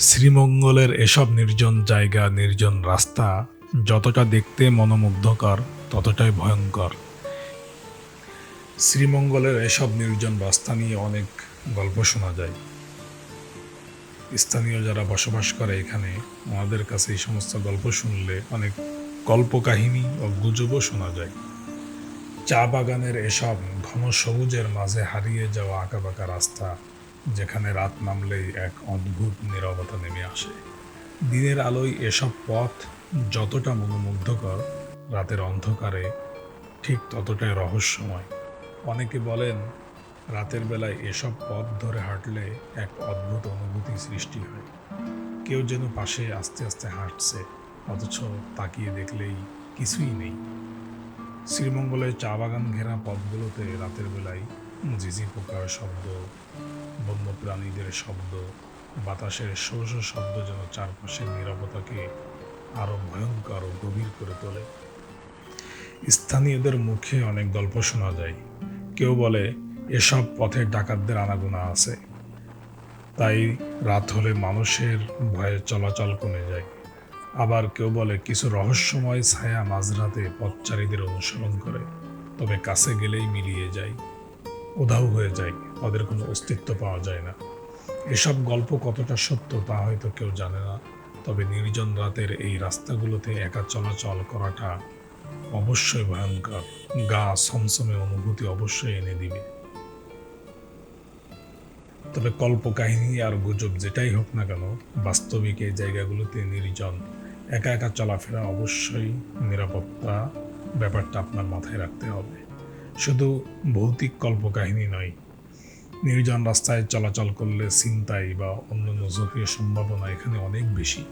শ্রীমঙ্গলের এসব নির্জন জায়গা, নির্জন রাস্তা যতটা দেখতে মনোমুগ্ধকর, ততটাই ভয়ঙ্কর। শ্রীমঙ্গলের এসব নির্জন রাস্তা নিয়ে অনেক গল্প শোনা যায়। স্থানীয় যারা বসবাস করে এখানে আমাদের কাছে এই সমস্ত গল্প শুনলে অনেক কল্পকাহিনী ও গুজবও শোনা যায়। চা বাগানের এসব ঘন সবুজের মাঝে হারিয়ে যাওয়া আঁকাবাঁকা রাস্তা যেখানে রাত নামলেই এক অদ্ভুত নীরবতা নেমে আসে। দিনের আলোয় এসব পথ যতটা মনোমুগ্ধকর, রাতের অন্ধকারে ঠিক ততটাই রহস্যময়। অনেকে বলেন, রাতের বেলায় এসব পথ ধরে হাঁটলে এক অদ্ভুত অনুভূতি সৃষ্টি হয়। কেউ যেন পাশে আস্তে আস্তে হাঁটছে, অথচ তাকিয়ে দেখলেই কিছুই নেই। শ্রীমঙ্গলের চা বাগান ঘেরা পথগুলোতে রাতের বেলায় ঝিঝি পোকার শব্দ বন্য প্রাণীদের শব্দ, বাতাসের শো শো শব্দ যেন চারপাশের নীরবতাকে আরও ভয়ঙ্কর ও গভীর করে তোলে। স্থানীয়দের মুখে অনেক গল্প শোনা যায়। কেউ বলে, এসব পথে ডাকাতদের আনাগোনা আছে। তাই রাত হলে মানুষের ভয়ে চলাচল কমে যায়। আবার কেউ বলে, কিছু রহস্যময় ছায়া মাঝরাতে পথচারীদের অনুসরণ করে, তবে কাছে গেলেই মিলিয়ে যায়। উধাও হয়ে যায়, তাদের কোনো অস্তিত্ব পাওয়া যায় না। এসব গল্প কতটা সত্য তা হয়তো কেউ জানে না, তবে নির্জন রাতের এই রাস্তাগুলোতে একা চলাচল করাটা অবশ্যই ভয়ঙ্কর। গা সমসমে অনুভূতি অবশ্যই এনে দিবে। তবে কল্পকাহিনী আর গুজব যেটাই হোক না কেন, বাস্তবিক এই জায়গাগুলোতে নির্জন একা একা চলাফেরা অবশ্যই নিরাপত্তা ব্যাপারটা আপনার মাথায় রাখতে হবে। শুধু ভৌতিক কল্পকাহিনী নয়, নির্জন রাস্তায় চলাচল করলে ছিনতাই বা অন্যান্য ঝুঁকির সম্ভাবনা এখানে অনেক বেশি।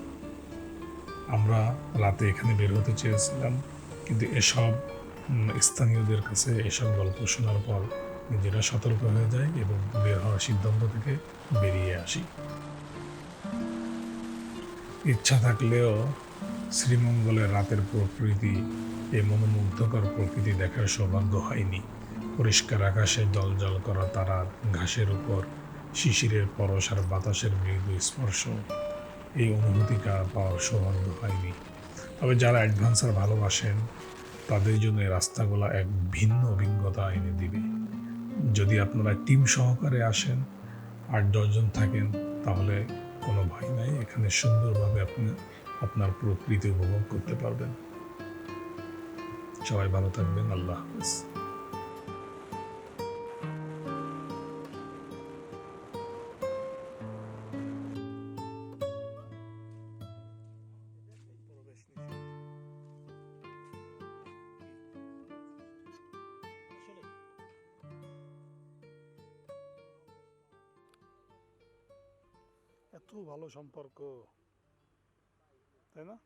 আমরা রাতে এখানে বের হতে চেয়েছিলাম, কিন্তু এসব স্থানীয়দের কাছে এসব গল্প শোনার পর নিজেরা সতর্ক হয়ে যায় এবং বের হওয়ার সিদ্ধান্ত থেকে বেরিয়ে আসি। ইচ্ছা থাকলেও শ্রীমঙ্গলের রাতের প্রকৃতি এই মনোমুগ্ধকর প্রকৃতি দেখার সৌভাগ্য হয়নি। পরিষ্কার আকাশে জল জল করা তারার ঘাসের উপর, শিশিরের পরশ আর বাতাসের মৃদু স্পর্শ, এই অনুভূতিটা পাওয়ার সৌভাগ্য হয়নি। তবে যারা অ্যাডভেঞ্চার ভালোবাসেন, তাদের জন্য এই রাস্তাগুলো এক ভিন্ন অভিজ্ঞতা এনে দিবে। যদি আপনারা টিম সহকারে আসেন, আট দশজন থাকেন, তাহলে কোনো ভয় নাই। এখানে সুন্দরভাবে আপনি আপনার প্রকৃতি উপভোগ করতে পারবেন। সবাই ভালো থাকবেন আল্লাহ হাফেজ। এত ভালো সম্পর্ক। তাই না